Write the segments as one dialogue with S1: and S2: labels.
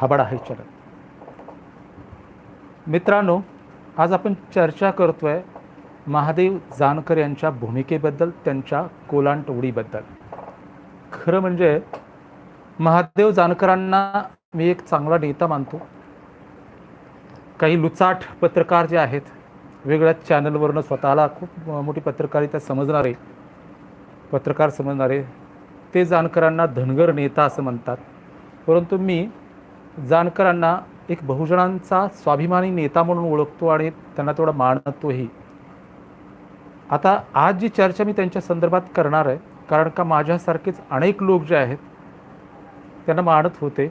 S1: हबाड आहे चरण मित्रांनो आज आपण चर्चा करतोय महादेव जानकर यांच्या भूमिकेबद्दल त्यांच्या कोलांटोडीबद्दल खरं म्हणजे महादेव जानकरांना मी एक चांगला नेता मानतो. काही लुचाट पत्रकार जे आहेत वेगळ्या चॅनलवरनं स्वतःला खूप मोठी पत्रकारिता समजणारे पत्रकार समजणारे ते जानकरांना धनगर नेता असं म्हणतात. परंतु मी जानकरांना एक बहुजनांचा स्वाभिमानी नेता म्हणून ओळखतो आणि त्यांना तेवढा मानतोही. आता आज जी चर्चा मी त्यांच्या संदर्भात करणार आहे कारण का माझ्यासारखेच अनेक लोक जे आहेत त्यांना मानत होते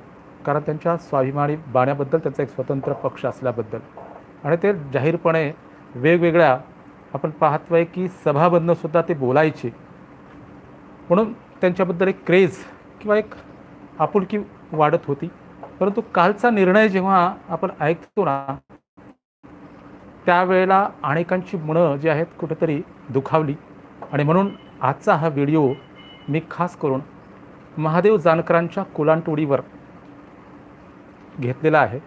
S1: कारण त्यांच्या स्वाभिमानी बाण्याबद्दल त्यांचा एक स्वतंत्र पक्ष असल्याबद्दल. आणि ते जाहीरपणे वेगवेगळ्या आपण पाहतोय की सभामधनंसुद्धा ते बोलायचे. म्हणून त्यांच्याबद्दल एक क्रेज किंवा एक आपुलकी वाढत होती. परंतु कालचा निर्णय जेव्हा आपण ऐकतो ना त्यावेळेला अनेकांची मनं जी आहेत कुठेतरी दुखावली. आणि म्हणून आजचा हा व्हिडिओ मी खास करून महादेव जानकरांच्या कुलांटोडीवर घेतलेला आहे.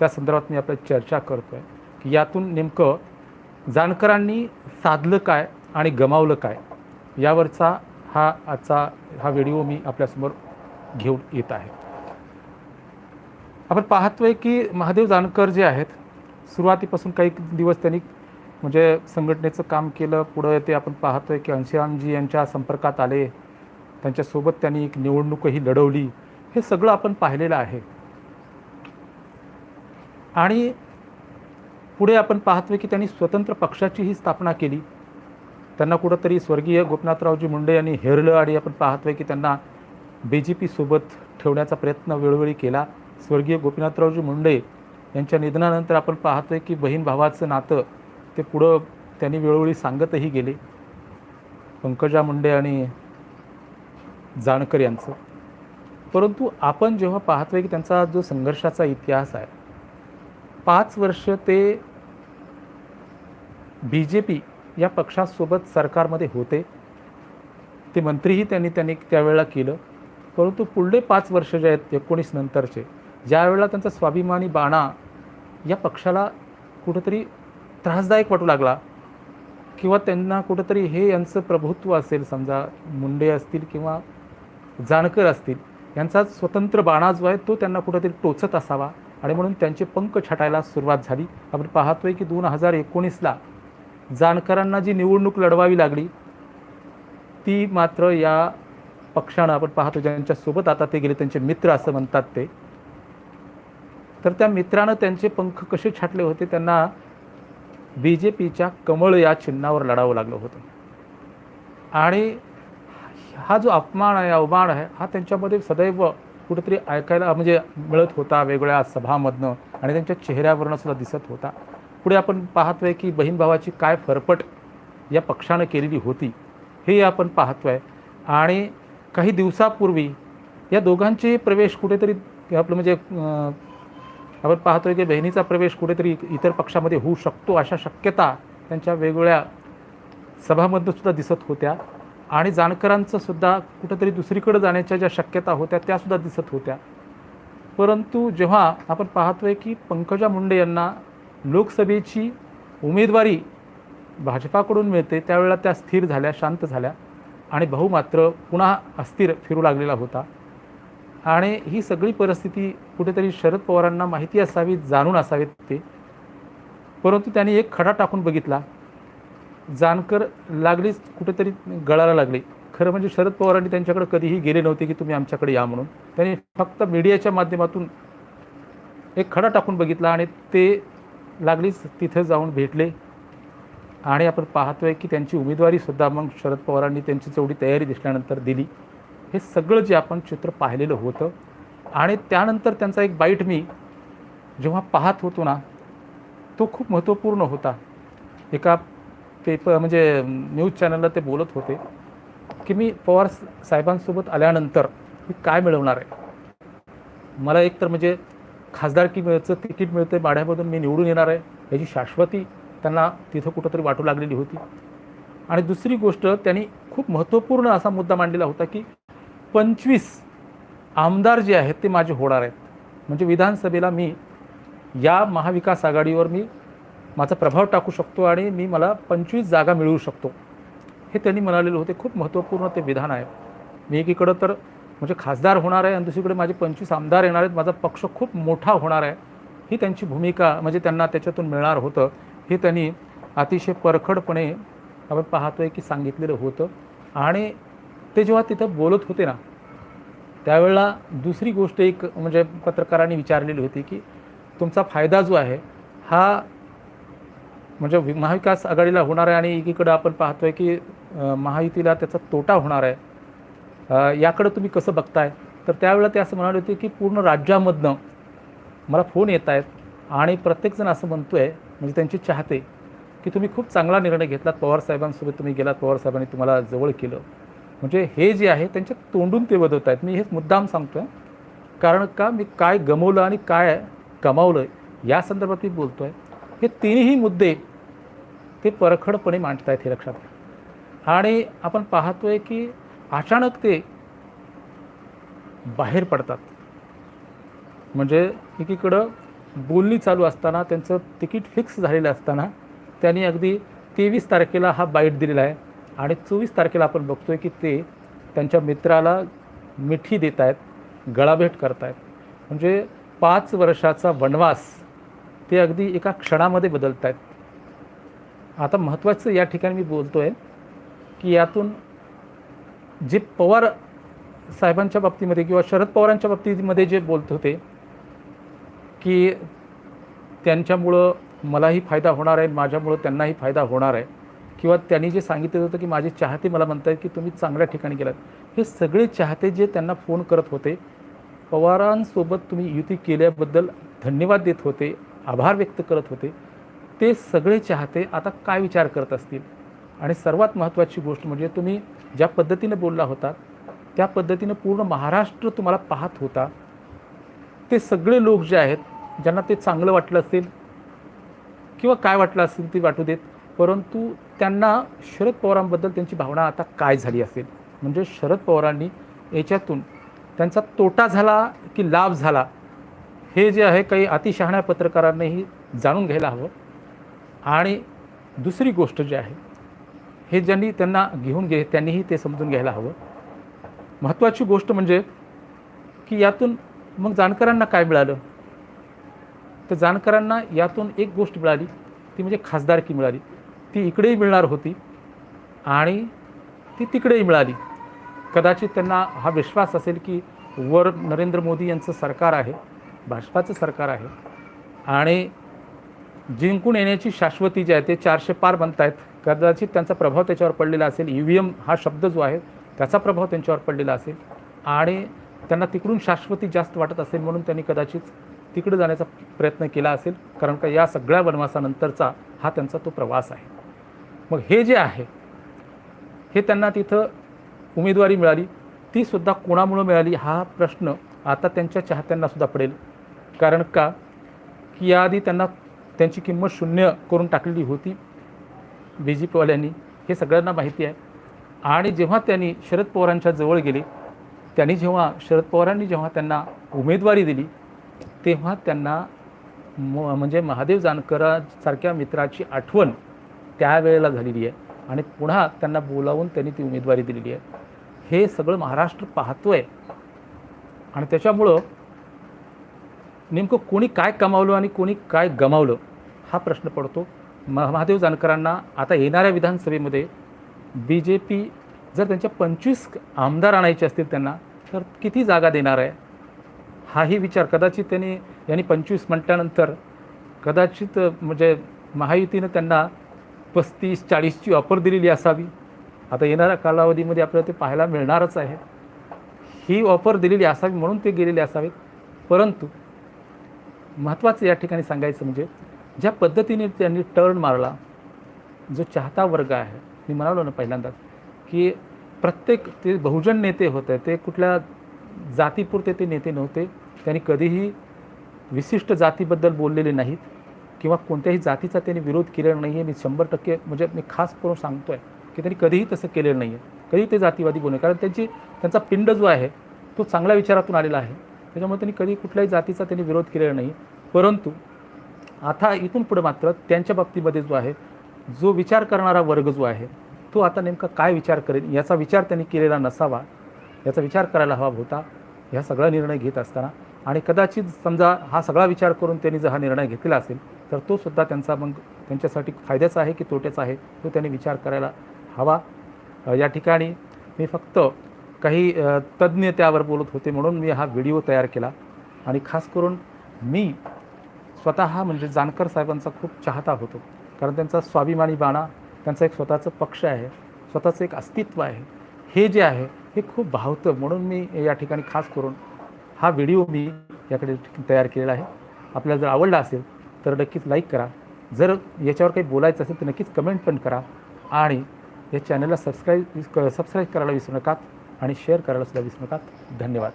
S1: त्या संदर्भात मी आपल्या चर्चा करतो आहे की यातून नेमकं जानकरांनी साधलं काय आणि गमावलं काय यावरचा हा आजचा हा व्हिडिओ मी आपल्यासमोर घेऊन येत आहे. आपण पाहतोय की महादेव जानकर जे आहेत सुरुवातीपासून काही दिवस त्यांनी म्हणजे संघटनेचं काम केलं. पुढं ते आपण पाहतोय की अंशरामजी यांच्या संपर्कात आले. त्यांच्यासोबत त्यांनी एक निवडणूकही लढवली. हे सगळं आपण पाहिलेलं आहे. आणि पुढे आपण पाहतोय की त्यांनी स्वतंत्र पक्षाचीही स्थापना केली. त्यांना कुठंतरी स्वर्गीय गोपनाथरावजी मुंडे यांनी हेरलं आणि आपण पाहतोय की त्यांना बी जे पीसोबत ठेवण्याचा प्रयत्न वेळोवेळी केला. स्वर्गीय गोपीनाथरावजी मुंडे यांच्या निधनानंतर आपण पाहतोय की बहीण भावाचं नातं ते पुढं त्यांनी वेळोवेळी सांगतही गेले. पंकजा मुंडे आणि जाणकर यांचं. परंतु आपण जेव्हा पाहतोय की त्यांचा जो संघर्षाचा इतिहास आहे पाच वर्ष ते बी जे पी या पक्षासोबत सरकारमध्ये होते. ते मंत्रीही त्यांनी त्यांनी त्यावेळेला केलं. परंतु पुढले पाच वर्ष जे आहेत एकोणीस नंतरचे ज्यावेळेला त्यांचा स्वाभिमानी बाणा या पक्षाला कुठंतरी त्रासदायक वाटू लागला किंवा त्यांना कुठंतरी हे यांचं प्रभुत्व असेल समजा मुंडे असतील किंवा जाणकर असतील यांचा स्वतंत्र बाणा जो आहे तो त्यांना कुठंतरी टोचत असावा. आणि म्हणून त्यांचे पंख छटायला सुरुवात झाली. आपण पाहतोय की दोन हजार एकोणीसला जाणकरांना जी निवडणूक लढवावी लागली ती मात्र या पक्षानं आपण पाहतो ज्यांच्यासोबत आता ते गेले त्यांचे मित्र असं म्हणतात ते तर त्या मित्रानं त्यांचे पंख कसे छाटले होते त्यांना बी जे पीच्या कमळ या चिन्हावर लढावं लागलं होतं. आणि हा जो अपमान आहे अवमान आहे हा त्यांच्यामध्ये सदैव कुठेतरी ऐकायला म्हणजे मिळत होता वेगवेगळ्या सभामधनं आणि त्यांच्या चेहऱ्यावरनं सुद्धा दिसत होता. पुढे आपण पाहतोय की बहीण भावाची काय फरफट या पक्षानं केलेली होती हे आपण पाहतोय. आणि काही दिवसापूर्वी या दोघांचे प्रवेश कुठेतरी आपलं म्हणजे आपण पाहतोय की बहिणीचा प्रवेश कुठेतरी इतर पक्षामध्ये होऊ शकतो अशा शक्यता त्यांच्या वेगवेगळ्या सभामधनं सुद्धा दिसत होत्या. आणि जानकरांचं सुद्धा कुठंतरी दुसरीकडे जाण्याच्या ज्या शक्यता होत्या त्यासुद्धा दिसत होत्या. परंतु जेव्हा आपण पाहतोय की पंकजा मुंडे यांना लोकसभेची उमेदवारी भाजपाकडून मिळते त्यावेळेला त्या स्थिर झाल्या शांत झाल्या आणि भाऊ मात्र पुन्हा अस्थिर फिरू लागलेला होता. आणि ही सगळी परिस्थिती कुठेतरी शरद पवारांना माहिती असावी जाणून असावेत ते. परंतु त्यांनी एक खडा टाकून बघितला. जानकर लागलीच कुठेतरी गळायला लागले. खरं म्हणजे शरद पवारांनी त्यांच्याकडे कधीही गेले नव्हते की तुम्ही आमच्याकडे या म्हणून. त्यांनी फक्त मीडियाच्या माध्यमातून एक खडा टाकून बघितला आणि ते लागलीच तिथं जाऊन भेटले. आणि आपण पाहतोय की त्यांची उमेदवारीसुद्धा मग शरद पवारांनी त्यांची तेवढी तयारी दिसल्यानंतर दिली. हे सगळं जे आपण चित्र पाहिलेलं होतं. आणि त्यानंतर त्यांचा एक बाईट मी जेव्हा पाहत होतो ना तो खूप महत्त्वपूर्ण होता. एका पेपर म्हणजे न्यूज चॅनलला ते बोलत होते की मी पवार साहेबांसोबत आल्यानंतर मी काय मिळवणार आहे? मला एक तर म्हणजे खासदारकीचं तिकीट मिळतं आहे माढ्यामधून मी निवडून येणार आहे याची शाश्वती त्यांना तिथं कुठंतरी वाटू लागलेली होती. आणि दुसरी गोष्ट त्यांनी खूप महत्त्वपूर्ण असा मुद्दा मांडलेला होता की पंचवीस आमदार जे आहेत ते माझे होणार आहेत. म्हणजे विधानसभेला मी या महाविकास आघाडीवर मी माझा प्रभाव टाकू शकतो आणि मी मला पंचवीस जागा मिळवू शकतो. हे त्यांनी म्हणालेले होते. खूप महत्त्वपूर्ण ते विधान आहे. मी एकीकडं तर म्हणजे खासदार होणार आहे आणि दुसरीकडे माझे पंचवीस आमदार येणार आहेत. माझा पक्ष खूप मोठा होणार आहे. ही त्यांची भूमिका म्हणजे त्यांना त्याच्यातून मिळणार होतं. हे त्यांनी अतिशय परखडपणे आपण पाहतोय की सांगितलेलं होतं. आणि ते जेव्हा तिथं बोलत होते ना त्यावेळेला दुसरी गोष्ट एक म्हणजे पत्रकारांनी विचारलेली होती की तुमचा फायदा जो आहे हा म्हणजे वि- महाविकास आघाडीला होणार आहे आणि एकीकडं आपण पाहतोय की महायुतीला त्याचा तोटा होणार आहे. याकडं तुम्ही कसं बघताय? तर त्यावेळेला ते असं म्हणाले होते की पूर्ण राज्यामधनं मला फोन येत आहेत आणि प्रत्येकजण असं म्हणतो आहे म्हणजे त्यांची चाहते की तुम्ही खूप चांगला निर्णय घेतलात पवारसाहेबांसोबत तुम्ही गेलात पवारसाहेबांनी तुम्हाला जवळ केलं. म्हणजे हे जे आहे त्यांच्या तोंडून ते वदवत आहेत मी हेच मुद्दाम सांगतो आहे कारण का? मी काय गमवलं आणि काय कमावलं या संदर्भात मी बोलतो आहे हे तिन्ही मुद्दे ते परखडपणे मांडत आहेत हे लक्षात घ्या. आणि आपण पाहतोय की अचानक ते बाहेर पडतात. म्हणजे एकीकडं बोलणी चालू असताना त्यांचं तिकीट फिक्स झालेलं असताना त्यांनी अगदी तेवीस तारखेला हा बाईट दिलेला आहे. आणि चोवीस तारखेला आपण बघतोय की ते त्यांच्या मित्राला मिठी देत आहेत गळाभेट करत आहेत म्हणजे पाच वर्षाचा वनवास ते अगदी एका क्षणामध्ये बदलत आहेत आता महत्त्वाचं या ठिकाणी मी बोलतो आहे की यातून जे पवार साहेबांच्या बाबतीमध्ये किंवा शरद पवारांच्या बाबतीमध्ये जे बोलत होते की त्यांच्यामुळं मलाही फायदा होणार आहे माझ्यामुळं त्यांनाही फायदा होणार आहे. किंवा त्यांनी जे सांगितलं होतं की माझे चाहते मला म्हणतात की तुम्ही चांगल्या ठिकाणी गेलात. हे सगळे चाहते जे त्यांना फोन करत होते पवारांसोबत तुम्ही युती केल्याबद्दल धन्यवाद देत होते आभार व्यक्त करत होते ते सगळे चाहते आता काय विचार करत असतील? आणि सर्वात महत्त्वाची गोष्ट म्हणजे तुम्ही ज्या पद्धतीनं बोलला होता त्या पद्धतीनं पूर्ण महाराष्ट्र तुम्हाला पाहत होता. ते सगळे लोक जे आहेत ज्यांना ते चांगलं वाटलं असेल किंवा काय वाटलं असेल ते वाटू देत परंतु त्यांना शरद पवारांबद्दल त्यांची भावना आता काय झाली असेल? म्हणजे शरद पवारांनी याच्यातून त्यांचा तोटा झाला की लाभ झाला? हे जे आहे काही अतिशहाण्या पत्रकारांनीही जाणून घ्यायला हवं. आणि दुसरी गोष्ट जी आहे हे ज्यांनी त्यांना घेऊन घे त्यांनीही ते समजून घ्यायला हवं. महत्त्वाची गोष्ट म्हणजे की यातून मग जाणकारांना काय मिळालं? तर जाणकारांना यातून एक गोष्ट मिळाली ती म्हणजे खासदारकी मिळाली. ती इकडेही मिळणार होती आणि ती तिकडेही मिळाली. कदाचित त्यांना हा विश्वास असेल की वर नरेंद्र मोदी यांचं सरकार आहे भाजपाचं सरकार आहे आणि जिंकून येण्याची शाश्वती जी आहे ते चारशे पार बनत आहेत कदाचित त्यांचा प्रभाव त्याच्यावर पडलेला असेल. ई व्ही एम हा शब्द जो आहे त्याचा प्रभाव त्यांच्यावर पडलेला असेल आणि त्यांना तिकडून शाश्वती जास्त वाटत असेल म्हणून त्यांनी कदाचित तिकडे जाण्याचा प्रयत्न केला असेल. कारण का या सगळ्या वनवासानंतरचा हा त्यांचा तो प्रवास आहे. मग हे जे आहे हे त्यांना तिथं उमेदवारी मिळाली. ती सुद्धा कोणामुळं मिळाली? हा प्रश्न आता त्यांच्या चाहत्यांना सुद्धा पडेल. कारण का? की याआधी त्यांना त्यांची किंमत शून्य करून टाकलेली होती बी जे पीवाल्यांनी हे सगळ्यांना माहिती आहे. आणि जेव्हा त्यांनी शरद पवारांच्या जवळ गेले त्यांनी जेव्हा शरद पवारांनी जेव्हा त्यांना उमेदवारी दिली तेव्हा त्यांना म म्हणजे महादेव जानकरांसारख्या मित्राची आठवण त्यावेळेला झालेली आहे. आणि पुन्हा त्यांना बोलावून त्यांनी ती उमेदवारी दिलेली आहे. हे सगळं महाराष्ट्र पाहतो आहे आणि त्याच्यामुळं नेमकं कोणी काय कमावलं आणि कोणी काय गमावलं हा प्रश्न पडतो. महादेव जानकरांना आता येणाऱ्या विधानसभेमध्ये बी जे पी जर त्यांच्या पंचवीस आमदार आणायचे असतील त्यांना तर किती जागा देणार आहे? हाही विचार कदाचित त्यांनी यांनी पंचवीस म्हटल्यानंतर कदाचित म्हणजे महायुतीनं त्यांना पस्तीस चाळीसची ऑफर दिलेली असावी. आता येणाऱ्या कालावधीमध्ये आपल्याला ते पाहायला मिळणारच आहे. ही ऑफर दिलेली असावी म्हणून ते गेलेले असावेत. परंतु महत्त्वाचं या ठिकाणी सांगायचं म्हणजे ज्या पद्धतीने त्यांनी टर्न मारला जो चाहता वर्ग आहे मी म्हणालो ना पहिल्यांदाच की प्रत्येक ते बहुजन नेते होते ते कुठल्या जातीपुरते ते नेते नव्हते त्यांनी कधीही विशिष्ट जातीबद्दल बोललेले नाहीत. किंवा कोणत्याही जातीचा त्यांनी विरोध केलेला नाही आहे. मी शंभर टक्के म्हणजे मी खास करून सांगतो आहे की त्यांनी कधीही तसं केलेलं नाही आहे. कधी ते जातीवादी बोलणे कारण त्यांची त्यांचा पिंड जो आहे तो चांगल्या विचारातून आलेला आहे. त्याच्यामुळे त्यांनी कधी कुठल्याही जातीचा त्यांनी विरोध केलेला नाही. परंतु आता इथून पुढे मात्र त्यांच्या बाबतीमध्ये जो आहे जो विचार करणारा वर्ग जो आहे तो आता नेमका काय विचार करेल याचा विचार त्यांनी केलेला नसावा. याचा विचार करायला हवा होता. ह्या सगळा निर्णय घेत असताना आणि कदाचित समजा हा सगळा विचार करून त्यांनी जर हा निर्णय घेतलेला असेल तर तो सुद्धा त्यांचा मग त्यांच्यासाठी फायद्याचा आहे की तोट्याचा आहे तो त्यांनी विचार करायला हवा. या ठिकाणी मी फक्त काही तज्ज्ञ त्यावर बोलत होते म्हणून मी हा व्हिडिओ तयार केला. आणि खास करून मी स्वतः म्हणजे जानकर साहेबांचा खूप चाहता होतो. कारण त्यांचा स्वाभिमानी बाणा त्यांचा एक स्वतःचं पक्ष आहे स्वतःचं एक अस्तित्व आहे. हे जे आहे हे खूप भावतं म्हणून मी या ठिकाणी खास करून हा व्हिडिओ मी याकडे तयार केलेला आहे. आपल्याला जर आवडला असेल तर नक्कीच लाईक करा. जर याच्यावर काही बोलायचं असेल तर नक्कीच कमेंट पण करा. आणि या चॅनलला सबस्क्राईब सबस्क्राईब करायला विसरू नका आणि शेअर करायला सुद्धा विसरू नका धन्यवाद.